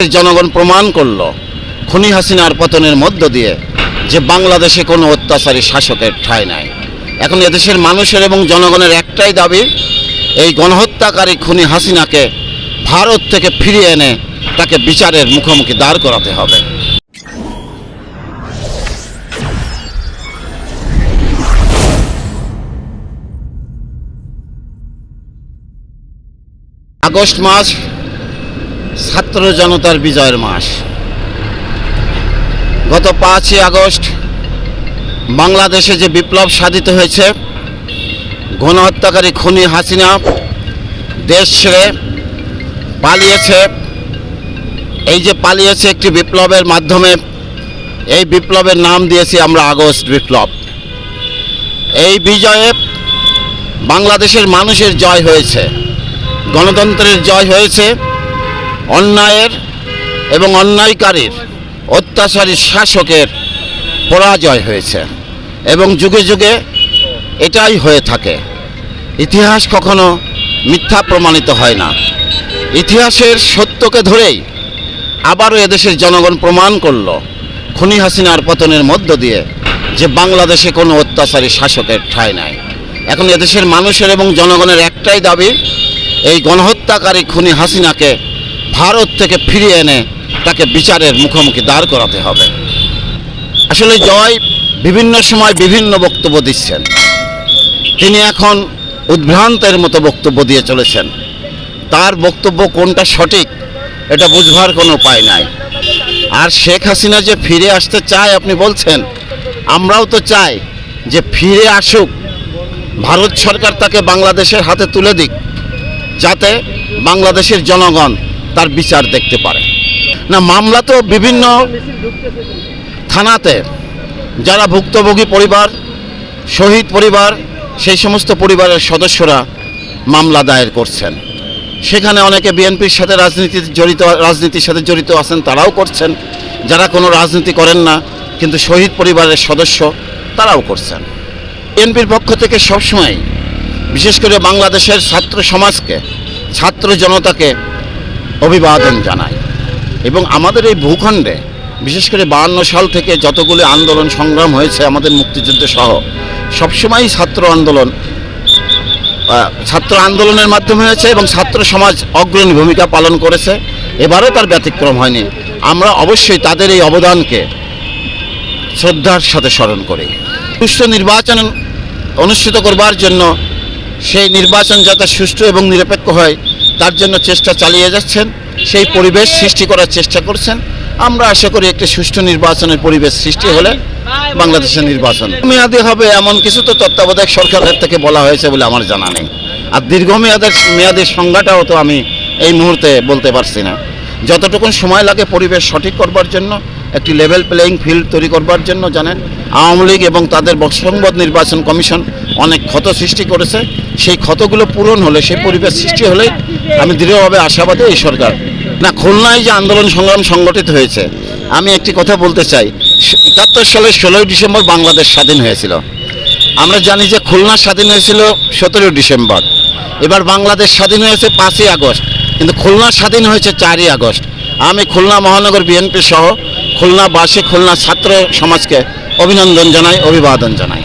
জনগণ প্রমাণ করল, খুনি হাসিনার পতনের মধ্য দিয়ে যে বাংলাদেশে কোনো অত্যাচারী শাসকের ঠাঁই নাই। এখন এদেশের মানুষের এবং জনগণের একটাই দাবি, এই গণহত্যাকারী খুনি হাসিনাকে ভারত থেকে ফিরিয়ে এনে তাকে বিচারের মুখোমুখি দাঁড় করাতে হবে। আগস্ট মাস ছাত্র জনতার বিজয়ের মাস। গত পাঁচই আগস্ট বাংলাদেশে যে বিপ্লব সাধিত হয়েছে, গণহত্যাকারী খুনি হাসিনা দেশ ছেড়ে পালিয়েছে। এই যে পালিয়েছে একটি বিপ্লবের মাধ্যমে, এই বিপ্লবের নাম দিয়েছি আমরা আগস্ট বিপ্লব। এই বিজয়ে বাংলাদেশের মানুষের জয় হয়েছে, গণতন্ত্রের জয় হয়েছে। অন্যায়ের এবং অন্যায়কারীর অত্যাচারী শাসকের পরাজয় হয়েছে এবং যুগে যুগে এটাই হয়ে থাকে। ইতিহাস কখনো মিথ্যা প্রমাণিত হয় না। ইতিহাসের সত্যকে ধরেই আবারও এদেশের জনগণ প্রমাণ করল খুনি হাসিনার পতনের মধ্য দিয়ে যে বাংলাদেশে কোনো অত্যাচারী শাসকের ঠাঁই নাই। এখন এদেশের মানুষের এবং জনগণের একটাই দাবি, এই গণহত্যাকারী খুনি হাসিনাকে ভারত থেকে ফিরিয়ে এনে তাকে বিচারের মুখোমুখি দাঁড় করাতে হবে। আসলে জয় বিভিন্ন সময় বিভিন্ন বক্তব্য দিচ্ছেন। তিনি এখন উদ্ভ্রান্তের মতো বক্তব্য দিয়ে চলেছেন। তার বক্তব্য কোনটা সঠিক, এটা বুঝবার কোনো উপায় নাই। আর শেখ হাসিনা যে ফিরে আসতে চায়, আপনি বলছেন, আমরাও তো চাই যে ফিরে আসুক। ভারত সরকার তাকে বাংলাদেশের হাতে তুলে দিক, যাতে বাংলাদেশের জনগণ তার বিচার দেখতে পারে। না, মামলা তো বিভিন্ন থানাতে, যারা ভুক্তভোগী পরিবার, শহীদ পরিবার, সেই সমস্ত পরিবারের সদস্যরা মামলা দায়ের করছেন। সেখানে অনেকে বিএনপির সাথে রাজনীতি জড়িত, রাজনীতির সাথে জড়িত আছেন, তারাও করছেন। যারা কোনো রাজনীতি করেন না, কিন্তু শহীদ পরিবারের সদস্য, তারাও করছেন। বিএনপির পক্ষ থেকে সবসময়, বিশেষ করে বাংলাদেশের ছাত্র সমাজকে, ছাত্র জনতাকে অভিবাদন জানায়। এবং আমাদের এই ভূখণ্ডে, বিশেষ করে বাহান্ন সাল থেকে যতগুলি আন্দোলন সংগ্রাম হয়েছে আমাদের মুক্তিযুদ্ধ সহ, সবসময়ই ছাত্র আন্দোলন ছাত্র আন্দোলনের মাধ্যমে হয়েছে এবং ছাত্র সমাজ অগ্রণী ভূমিকা পালন করেছে। এবারও তার ব্যতিক্রম হয়নি। আমরা অবশ্যই তাদের এই অবদানকে শ্রদ্ধার সাথে স্মরণ করি। সুষ্ঠু নির্বাচন অনুষ্ঠিত করবার জন্য সেই নির্বাচন যাতে সুষ্ঠু এবং নিরপেক্ষ হয় তার জন্য চেষ্টা চালিয়ে যাচ্ছেন, সেই পরিবেশ সৃষ্টি করার চেষ্টা করছেন। আমরা আশা করি একটি সুষ্ঠু নির্বাচনের পরিবেশ সৃষ্টি হলে বাংলাদেশের নির্বাচন। মেয়াদী হবে এমন কিছু তো তত্ত্বাবধায়ক সরকারের থেকে বলা হয়েছে বলে আমার জানা নেই। আর দীর্ঘমেয়াদের মেয়াদের সংজ্ঞাটাও তো আমি এই মুহূর্তে বলতে পারছি না। যতটুকুন সময় লাগে পরিবেশ সঠিক করবার জন্য, একটি লেভেল প্লেয়িং ফিল্ড তৈরি করবার জন্য জানেন আওয়ামী লীগ এবং তাদের সংবাদ নির্বাচন কমিশন অনেক ক্ষত সৃষ্টি করেছে। সেই ক্ষতগুলো পূরণ হলে, সেই পরিবেশ সৃষ্টি হলেই আমি দৃঢ়ভাবে আশাবাদী এই সরকার। না, খুলনায় যে আন্দোলন সংগ্রাম সংগঠিত হয়েছে, আমি একটি কথা বলতে চাই। একাত্তর সালের ষোলোই ডিসেম্বর বাংলাদেশ স্বাধীন হয়েছিল। আমরা জানি যে খুলনা স্বাধীন হয়েছিল সতেরোই ডিসেম্বর। এবার বাংলাদেশ স্বাধীন হয়েছে পাঁচই আগস্ট, কিন্তু খুলনা স্বাধীন হয়েছে চারই আগস্ট। আমি খুলনা মহানগর বিএনপি সহ খুলনাবাসী, খুলনা ছাত্র সমাজকে অভিনন্দন জানাই অভিবাদন জানাই।